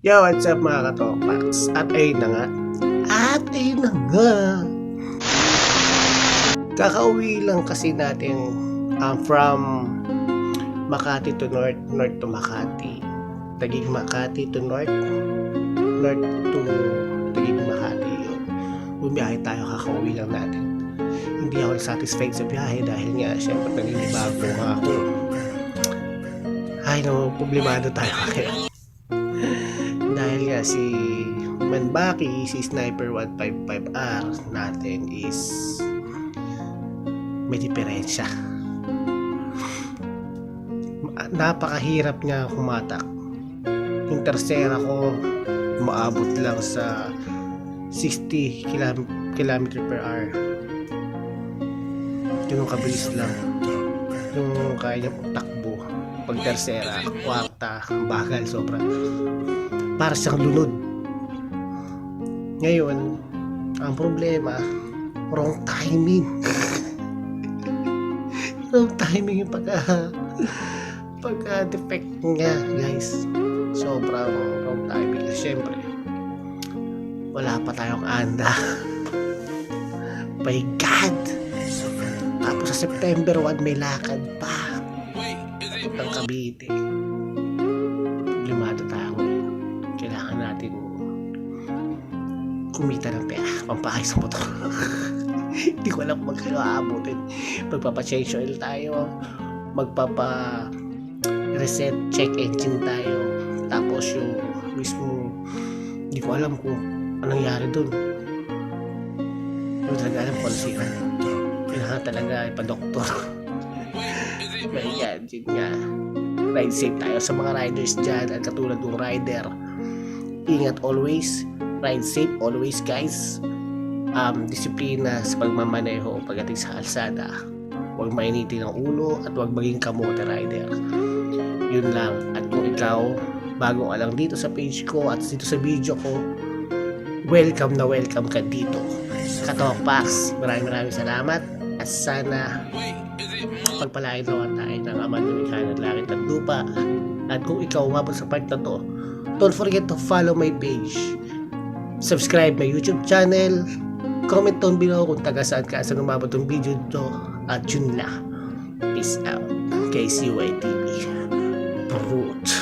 Yo, what's up mga katokpaks? At ayun na nga. At ayun na nga. Kakauwi lang kasi natin um, from Makati to North, North to Makati. Tagig Makati to North, North to Tagig Makati. Bumiyahe tayo, kakauwi lang natin. Hindi ako satisfied sa biyahe dahil nga, syempre, naninibago nga ako. Ay, no, problemado tayo kaya si Manbaki, si Sniper 155R natin is may diferensya. Napakahirap niya humatak. Yung tercera ko maabot lang sa 60 km, kilometer per hour. Yung kabilis lang. Yung kaya niya takbo. Pag tercera, kwarta, bagal sobra para siyang lunod. Ngayon, ang problema, wrong timing. wrong timing yung pagka pagka defect niya, guys. Sobrang wrong timing. Siyempre, wala pa tayong anda. My God! Tapos sa September 1, may lakad pa. Ng Cavite. Kumita ng pera. Pampakay sa motor hindi ko alam kung magkano aabutin. Magpapa-change oil tayo. Magpapa reset check engine tayo. Tapos yung mismo hindi ko alam kung anong nangyari dun. Hindi talaga alam kung ano sira kailangan talaga ipa-doktor. Pero yan, yun nga. Ride safe tayo sa mga riders dyan at katulad ng rider. Ingat always ride safe always guys. Um, disiplina sa pagmamaneho pagdating sa kalsada. Huwag mainitin ang ulo at huwag maging kamote rider. Yun lang. At kung ikaw bagong alang dito sa page ko at dito sa video ko welcome na welcome ka dito. Katok Pax maraming maraming salamat. At sana pagpalain nawa tayo ng Ama ng Ikana at Langit at Lupa. At kung ikaw umabot sa part na to, don't forget to follow my page. Subscribe my YouTube channel. Comment down below kung taga saan ka saan umabot ng video to. At yun lang. Peace out. KCY TV. Brute.